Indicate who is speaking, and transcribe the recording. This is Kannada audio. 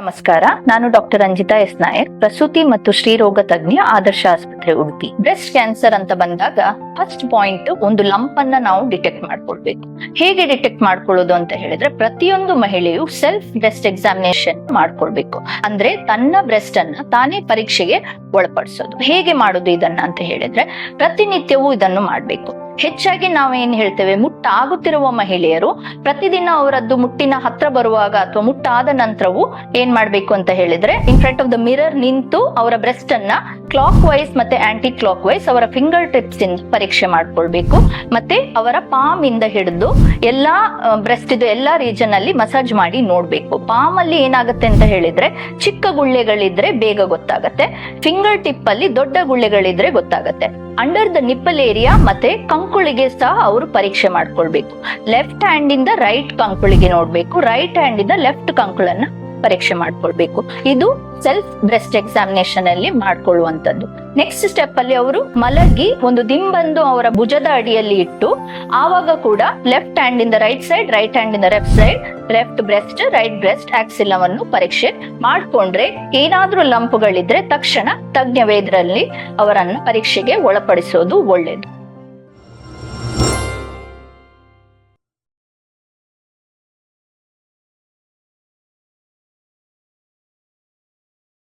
Speaker 1: ನಮಸ್ಕಾರ. ನಾನು ಡಾಕ್ಟರ್ ರಂಜಿತಾ ಎಸ್ ನಾಯಕ್. ಪ್ರಸೂತಿ ಮತ್ತು ಶ್ರೀರೋಗ ತಜ್ಞ ಆದರ್ಶ ಆಸ್ಪತ್ರೆ ಉಡುಪಿ. ಬ್ರೆಸ್ಟ್ ಕ್ಯಾನ್ಸರ್ ಅಂತ ಬಂದಾಗ ಫಸ್ಟ್ ಪಾಯಿಂಟ್ ಒಂದು ಲಂಪ್ ಅನ್ನ ನಾವು ಡಿಟೆಕ್ಟ್ ಮಾಡ್ಕೊಳ್ಬೇಕು. ಹೇಗೆ ಡಿಟೆಕ್ಟ್ ಮಾಡ್ಕೊಳ್ಳೋದು ಅಂತ ಹೇಳಿದ್ರೆ ಪ್ರತಿಯೊಂದು ಮಹಿಳೆಯು ಸೆಲ್ಫ್ ಬ್ರೆಸ್ಟ್ ಎಕ್ಸಾಮಿನೇಷನ್ ಮಾಡ್ಕೊಳ್ಬೇಕು. ಅಂದ್ರೆ ತನ್ನ ಬ್ರೆಸ್ಟ್ ಅನ್ನ ತಾನೇ ಪರೀಕ್ಷೆಗೆ ಒಳಪಡಿಸೋದು. ಹೇಗೆ ಮಾಡೋದು ಇದನ್ನ ಅಂತ ಹೇಳಿದ್ರೆ ಪ್ರತಿನಿತ್ಯವೂ ಇದನ್ನು ಮಾಡ್ಬೇಕು. ಹೆಚ್ಚಾಗಿ ನಾವೇನ್ ಹೇಳ್ತೇವೆ, ಮುಟ್ಟಾಗುತ್ತಿರುವ ಮಹಿಳೆಯರು ಪ್ರತಿದಿನ ಅವರದ್ದು ಮುಟ್ಟಿನ ಹತ್ರ ಬರುವಾಗ ಅಥವಾ ಮುಟ್ಟಾದ ನಂತರವೂ ಏನ್ ಮಾಡ್ಬೇಕು ಅಂತ ಹೇಳಿದ್ರೆ in front of the mirror ನಿಂತು ಅವರ ಬ್ರೆಸ್ಟ್ ಅನ್ನ ಕ್ಲಾಕ್ ವೈಸ್ ಮತ್ತೆ ಆಂಟಿ ಕ್ಲಾಕ್ ವೈಸ್ ಅವರ ಫಿಂಗರ್ ಟಿಪ್ಸ್ ಇಂದ ಪರೀಕ್ಷೆ ಮಾಡ್ಕೊಳ್ಬೇಕು. ಮತ್ತೆ ಅವರ ಪಾಮ್ ಇಂದ ಹಿಡಿದು ಎಲ್ಲಾ ಬ್ರೆಸ್ಟ್ ಇದು ಎಲ್ಲಾ ರೀಜನ್ ಅಲ್ಲಿ ಮಸಾಜ್ ಮಾಡಿ ನೋಡ್ಬೇಕು. ಪಾಮ್ ಅಲ್ಲಿ ಏನಾಗುತ್ತೆ ಅಂತ ಹೇಳಿದ್ರೆ ಚಿಕ್ಕ ಗುಳ್ಳೆಗಳಿದ್ರೆ ಬೇಗ ಗೊತ್ತಾಗತ್ತೆ. ಫಿಂಗರ್ ಟಿಪ್ ಅಲ್ಲಿ ದೊಡ್ಡ ಗುಳ್ಳೆಗಳಿದ್ರೆ ಗೊತ್ತಾಗತ್ತೆ. ಅಂಡರ್ ದ ನಿಪ್ಪಲ್ ಏರಿಯಾ ಮತ್ತೆ ಕಂಕುಳಿಗೆ ಸಹ ಅವರು ಪರೀಕ್ಷೆ ಮಾಡ್ಕೊಳ್ಬೇಕು. ಲೆಫ್ಟ್ ಹ್ಯಾಂಡ್ ಇಂದ ರೈಟ್ ಕಂಕುಳಿಗೆ ನೋಡ್ಬೇಕು. ರೈಟ್ ಹ್ಯಾಂಡ್ ಇಂದ ಲೆಫ್ಟ್ ಕಂಕುಳನ್ನ ಪರೀಕ್ಷೆ ಮಾಡ್ಕೊಳ್ಬೇಕು. ಇದು ಸೆಲ್ಫ್ ಬ್ರೆಸ್ಟ್ ಎಕ್ಸಾಮಿನೇಷನ್ ಅಲ್ಲಿ ಮಾಡ್ಕೊಳ್ಳುವಂತದ್ದು ನೆಕ್ಸ್ಟ್ ಸ್ಟೆಪ್ ಅಲ್ಲಿ ಅವರು ಮಲಗಿ ಒಂದು ದಿಂಬಂದು ಅವರ ಭುಜದ ಅಡಿಯಲ್ಲಿ ಇಟ್ಟು, ಆವಾಗ ಕೂಡ ಲೆಫ್ಟ್ ಹ್ಯಾಂಡ್ ಇಂದ ರೈಟ್ ಸೈಡ್ ರೈಟ್ ಹ್ಯಾಂಡ್ ಇಂದ left side left breast right breast ಆಕ್ಸಿಲವನ್ನು ಪರೀಕ್ಷೆ ಮಾಡ್ಕೊಂಡ್ರೆ ಏನಾದ್ರೂ ಲಂಪ್ಗಳಿದ್ರೆ ತಕ್ಷಣ ತಜ್ಞ ವೈದ್ಯರಲ್ಲಿ ಅವರನ್ನು ಪರೀಕ್ಷೆಗೆ ಒಳಪಡಿಸೋದು ಒಳ್ಳೇದು.